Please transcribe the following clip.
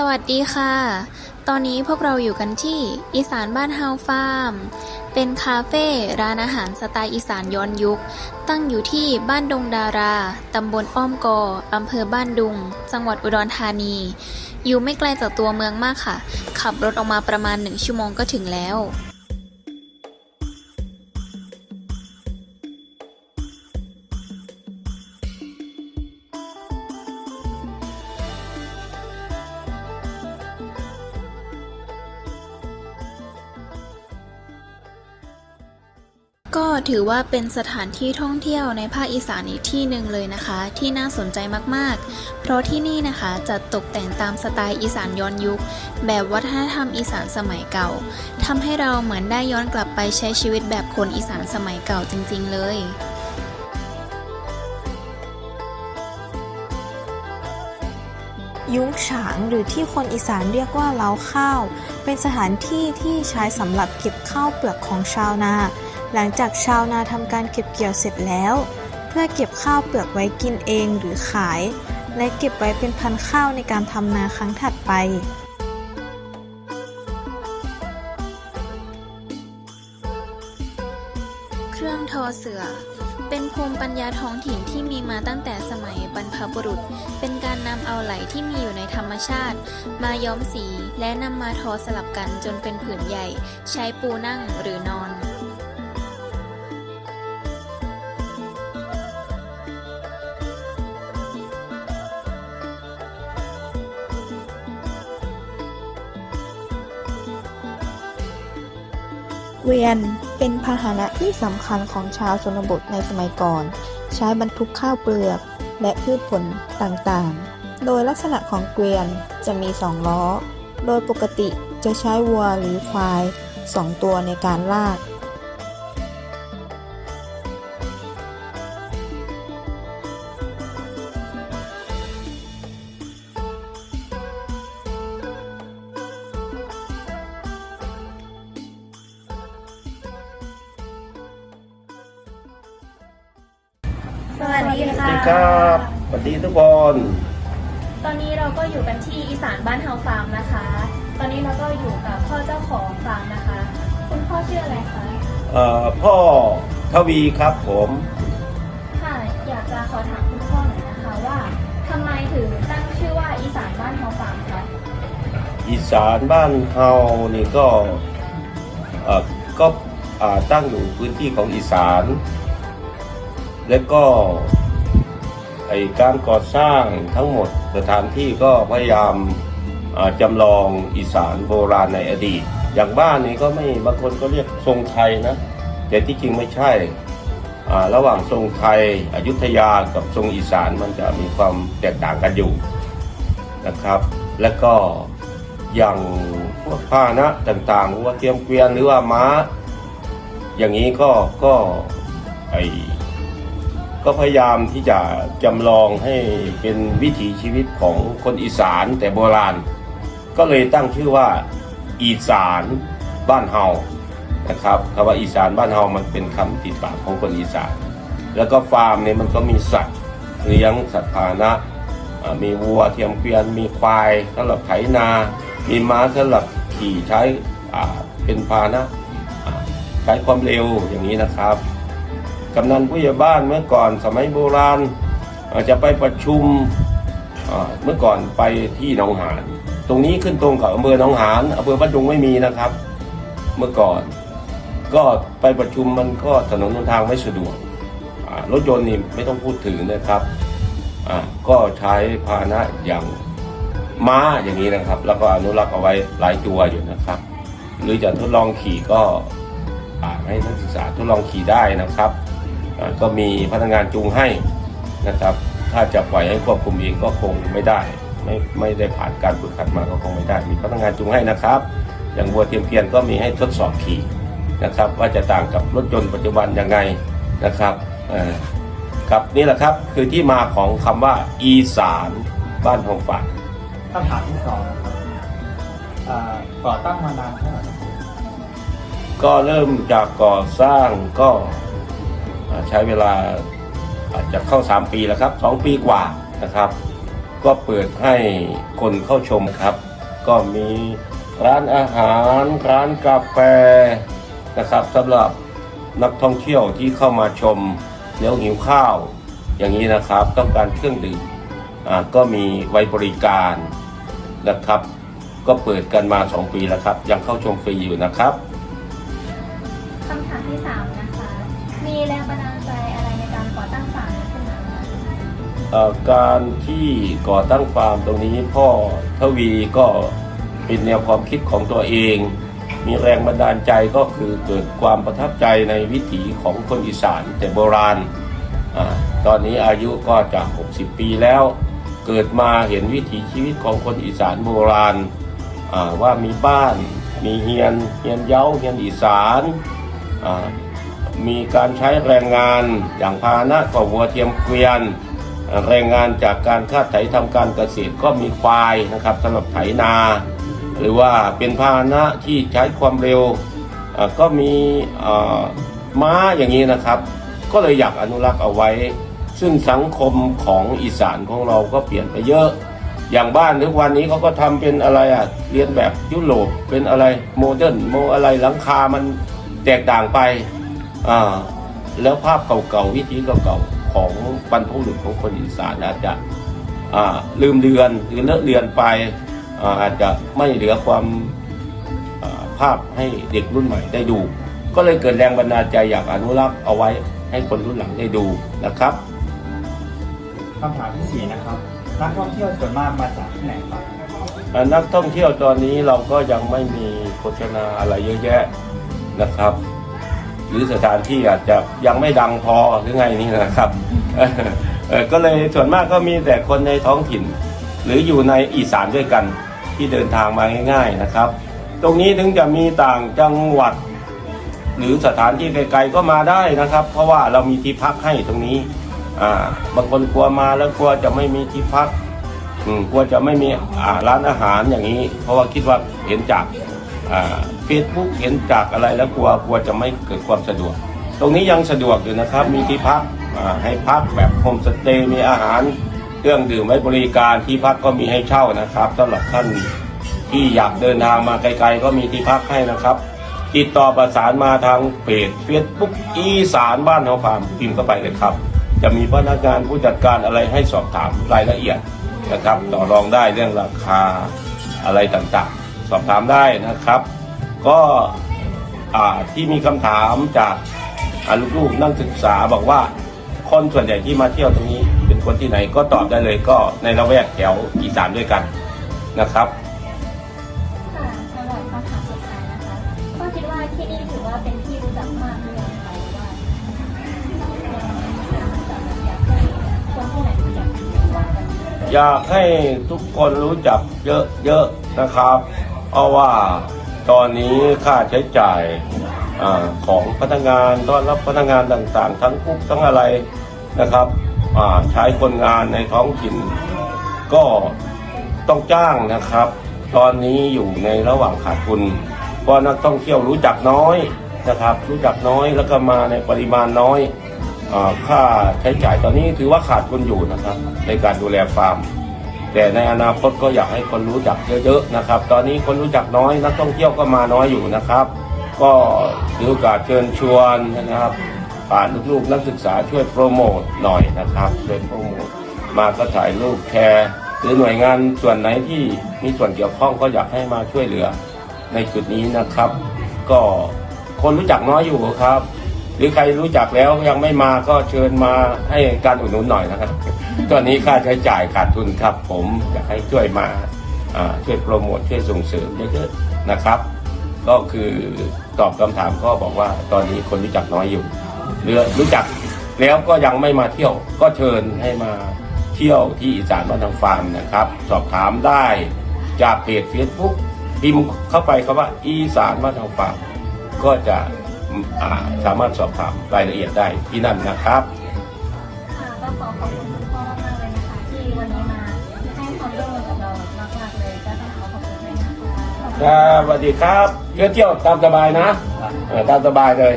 สวัสดีค่ะ ตอนนี้พวกเราอยู่กันที่อีสานบ้านเฮาฟาร์ม เป็นคาเฟ่ร้านอาหารสไตล์อีสานย้อนยุค ตั้งอยู่ที่บ้านดงดารา ตำบลอ้อมกออำเภอบ้านดุง จังหวัดอุดรธานี อยู่ไม่ไกลจากตัวเมืองมากค่ะ ขับรถออกมาประมาณหนึ่งชั่วโมงก็ถึงแล้ว ถือว่าเป็นสถานที่ท่องเที่ยวในภาคอีสานอีกที่หนึ่งเลยนะคะ ที่น่าสนใจมากๆ เพราะที่นี่นะคะจะตกแต่งตามสไตล์อีสานย้อนยุค แบบวัฒนธรรมอีสานสมัยเก่าทำให้เราเหมือนได้ย้อนกลับไปใช้ชีวิตแบบคนอีสานสมัยเก่าจริง ๆ เลยยุ้งฉางหรือที่คนอีสานเรียกว่าเล้าข้าว เป็นสถานที่ที่ใช้สำหรับเก็บข้าวเปลือกของชาวนา หลังจากชาวนาทำการเก็บเกี่ยวเสร็จแล้ว เพื่อเก็บข้าวเปลือกไว้กินเองหรือขาย และเก็บไว้เป็นพันธุ์ข้าวในการทำนาครั้งถัดไป เครื่องทอเสือ เป็นภูมิปัญญาท้องถิ่นที่มีมาตั้งแต่สมัยบรรพบุรุษ เป็นการนำเอาไหลที่มีอยู่ในธรรมชาติ มาย้อมสีและนำมาทอสลับกันจนเป็นผืนใหญ่ ใช้ปูนั่งหรือนอน กวียนเป็นพาหนะที่สำคัญของชาวชนบทในสมัยก่อน ใช้บรรทุกข้าวเปลือก และพืชผลต่างๆ โดยลักษณะของเกวียนจะมีสองล้อ โดยปกติจะใช้วัวหรือควายสองตัวในการลาก สวัสดีสวัสค่ะ ดีครับสวัสดีทุกคนตอนนี้เราก็อยู่กันที่อีสานบ้านเฮาฟาร์มนะคะ ตอนนี้เราก็อยู่กับพ่อเจ้าของฟาร์มนะคะ คุณพ่อชื่ออะไรคะ เอ่อพ่อทวีครับผมค่ะ อยากจะขอถามคุณพ่อหน่อยนะคะว่าทำไมถึงตั้งชื่อว่าอีสานบ้านเฮาฟาร์มคะ อีสานบ้านเฮานี่ก็เอ่อก็อ่าตั้งอยู่พื้นที่ของอีสาน และก็ไอการก่อสร้างทั้งหมดสถานที่ก็พยายามจำลองอีสานโบราณในอดีต อย่างบ้านนี้ก็ไม่บางคนก็เรียกทรงไทยนะ แต่ที่จริงไม่ใช่ ระหว่างทรงไทยอยุธยากับทรงอีสานมันจะมีความแตกต่างกันอยู่นะครับ และก็อย่างพวกผ้านะต่างๆว่าเตรียมเกวียนหรือว่าม้า อย่างนี้ก็ก็ไอ ก็พยายามที่จะจำลองให้เป็นวิถีชีวิตของคนอีสานแต่โบราณ ก็เลยตั้งชื่อว่าอีสานบ้านเฮานะครับคำว่าอีสานบ้านเฮามันเป็นคำติดปากของคนอีสาน แล้วก็ฟาร์มเนี่ยมันก็มีสัตว์เลี้ยงสัตว์พาหนะ มีวัวเทียมเกวียน มีควายสำหรับไถนา มีม้าสำหรับขี่ใช้เป็นพาหนะ ใช้ความเร็วอย่างนี้นะครับ กำนันผู้ใหญ่บ้านเมื่อก่อนสมัยโบราณอาจจะไปประชุมเมื่อก่อนไปที่หนองหานตรงนี้ขึ้นตรงกับอำเภอหนองหานอำเภอบ้านดุงไม่มีนะครับ เมื่อก่อน ก็ไปประชุมมันก็ถนนทางไม่สะดวกรถยนต์นี่ไม่ต้องพูดถึงนะครับก็ใช้พาหนะอย่างม้าอย่างนี้นะครับ แล้วก็อนุรักษ์เอาไว้หลายตัวอยู่นะครับ หรือจะทดลองขี่ก็ให้นักศึกษาทดลองขี่ได้นะครับ ก็มีพนักงานจูงให้นะครับ ถ้าจะปล่อยให้ควบคุมเองก็คงไม่ได้ ไม่ไม่ได้ผ่านการฝึกหัดมาก็คงไม่ได้ มีพนักงานจูงให้นะครับ อย่างวัวเทียมเพียนก็มีให้ทดสอบขี่นะครับ ว่าจะต่างกับรถยนต์ปัจจุบันยังไงนะครับเอ่อครับนี่แหละครับคือที่มาของคำว่าอีสานบ้านทองฝากคำถามที่สองนะครับอ่าก่อตั้งมานานเท่าไหร่ครับก็เริ่มจากก่อสร้างก็อ่า ใช้เวลาอาจจะเข้า 3 ปีแล้วครับ 2 ปีกว่านะครับ ก็เปิดให้คนเข้าชมครับ ก็มีร้านอาหารร้านกาแฟนะครับสำหรับนักท่องเที่ยวที่เข้ามาชมแล้วหิวข้าว อย่างนี้นะครับ ต้องการเครื่องดื่มก็มีไว้บริการนะครับ ก็เปิดกันมา 2 ปีแล้วครับ ยังเข้าชมฟรีอยู่นะครับคำถามที่3นะคะ มีแรงบันดาลใจอะไรในการก่อตั้งฟาร์มขึ้นมาเอ่อการที่ก่อตั้งฟาร์มตรงนี้พ่อทวีก็เป็นแนวความคิดของตัวเอง มีแรงบันดาลใจก็คือเกิดความประทับใจในวิถีของคนอีสานแต่โบราณอตอนนี้อายุก็จะ 60 ปีแล้ว เกิดมาเห็นวิถีชีวิตของคนอีสานโบราณว่ามีบ้าน มีเฮียนเฮียนเย้าเฮียนอีสานอ มีการใช้แรงงานอย่างพาหนะก็วัวเทียมเกวียน แรงงานจากการค้าไถทำการเกษตรก็มีควายนะครับสำหรับไถนา หรือว่าเป็นพาหนะที่ใช้ความเร็วก็มีม้าอย่างนี้นะครับ ก็เลยอยากอนุรักษ์เอาไว้ ซึ่งสังคมของอีสานของเราก็เปลี่ยนไปเยอะ อย่างบ้านทุกวันนี้เขาก็ทำเป็นอะไรอะเรียนแบบยุโรปเป็นอะไรโมเดิร์นโมอะไรหลังคามันแตกต่างไป อ่าแล้วภาพเก่าๆวิธีเก่าๆของบรรพบุรุษของคนอีสานอาจจะอ่าลืมเลือนหรือเลอะเลือนไปอาอาจจะไม่เหลือความอ่าภาพให้เด็กรุ่นใหม่ได้ดู ก็เลยเกิดแรงบันดาลใจอยากอนุรักษ์เอาไว้ให้คนรุ่นหลังได้ดูนะครับคำถามที่สี่นะครับ นักท่องเที่ยวส่วนมากมาจากที่ไหนครับอ่านักท่องเที่ยวตอนนี้เราก็ยังไม่มีโฆษณาอะไรเยอะแยะนะครับ หรือสถานที่อาจจะยังไม่ดังพอหรือไงนี่นะครับก็เลยส่วนมากก็มีแต่คนในท้องถิ่น หรืออยู่ในอีสานด้วยกันที่เดินทางมาง่าย ๆนะครับ ตรงนี้ถึงจะมีต่างจังหวัด หรือสถานที่ไกลๆก็มาได้นะครับ เพราะว่าเรามีที่พักให้ตรงนี้บางคนกลัวมาแล้วกลัวจะไม่มีที่พักกลัวจะไม่มีร้านอาหารอย่างนี้ เพราะว่าคิดว่าเห็นจาก เฟซบุ๊กเห็นจากอะไรแล้วกลัวกลัวจะไม่เกิดความสะดวก ตรงนี้ยังสะดวกอยู่นะครับ มีที่พักให้พักแบบโฮมสเตย์มีอาหารเครื่องดื่มไว้บริการที่พักก็มีให้เช่านะครับสำหรับท่านที่อยากเดินทางมาไกลๆ ก็มีที่พักให้นะครับ ติดต่อประสานมาทางเพจเฟซบุ๊กอีสานบ้านเฮาฟาร์มพิมพ์เข้าไปเลยครับ จะมีพนักงานผู้จัดการอะไรให้สอบถามรายละเอียดนะครับ ต่อรองได้เรื่องราคาอะไรต่างๆ สอบถามได้นะครับ ก็ที่มีคำถามจากอ่าลูกๆนักศึกษาบอกว่าคนส่วนใหญ่ที่มาเที่ยวตรงนี้เป็นคนที่ไหนก็ตอบได้เลยก็ในละแวกแถวอีสานด้วยกันนะครับค่ะสำหรับคำถามสุดท้ายนะคะก็คิดว่าที่นี่ถือว่าเป็นที่รู้จักมากเลยนะคะว่าคนที่ไหนรู้จักอยากให้ทุกคนรู้จักเยอะๆนะครับ เพราะว่าตอนนี้ค่าใช้จ่ายอของพนักงานต้อนรับพนักงานต่างๆ ทั้งคุกทั้งอะไรนะครับใช้คนงานในท้องถิ่น ก็ต้องจ้างนะครับ ตอนนี้อยู่ในระหว่างขาดทุนเพราะนักท่องเที่ยวรู้จักน้อยนะครับ รู้จักน้อยแล้วก็มาในปริมาณน้อยอค่าใช้จ่ายตอนนี้ถือว่าขาดทุนอยู่นะครับ ในการดูแลฟาร์ม แต่ในอนาคตก็อยากให้คนรู้จักเยอะๆนะครับ ตอนนี้คนรู้จักน้อยนักท่องเที่ยวก็มาน้อยอยู่นะครับ ก็ถือโอกาสเชิญชวนนะครับผ่านลูกๆนักศึกษาช่วยโปรโมทหน่อยนะครับช่วยโปรโมทมาก็ถ่ายรูปแชร์หรือหน่วยงานส่วนไหนที่มีส่วนเกี่ยวข้องก็อยากให้มาช่วยเหลือในจุดนี้นะครับ ก็คนรู้จักน้อยอยู่ครับ หรือใครรู้จักแล้วยังไม่มาก็เชิญมาให้การอุดหนุนหน่อยนะครับตอนนี้ค่าใช้จ่ายขาดทุนครับ ผมอยากให้ช่วยมาช่วยโปรโมทช่วยส่งเสริมเยอะๆนะครับ ก็คือตอบคำถามก็บอกว่าตอนนี้คนรู้จักน้อยอยู่หรือรู้จักแล้วก็ยังไม่มาเที่ยวก็เชิญให้มาเที่ยวที่อีสานบ้านทางฟาร์มนะครับ สอบถามได้จากเพจเฟซบุ๊กพิมพ์เข้าไปคำว่าอีสานบ้านทางฟาร์มก็จะ สามารถสอบถามรายละเอียดได้ที่นั่นนะครับค่ะก็ขอขอบคุณคุณพ่อมากๆเลยนะคะที่วันนี้มาให้ความร่วมมือกับเรามากๆเลยก็ต้องขอขอบคุณด้วยนะคะ ครับสวัสดีครับเที่ยวเที่ยวตามสบายนะเออตามสบายเลย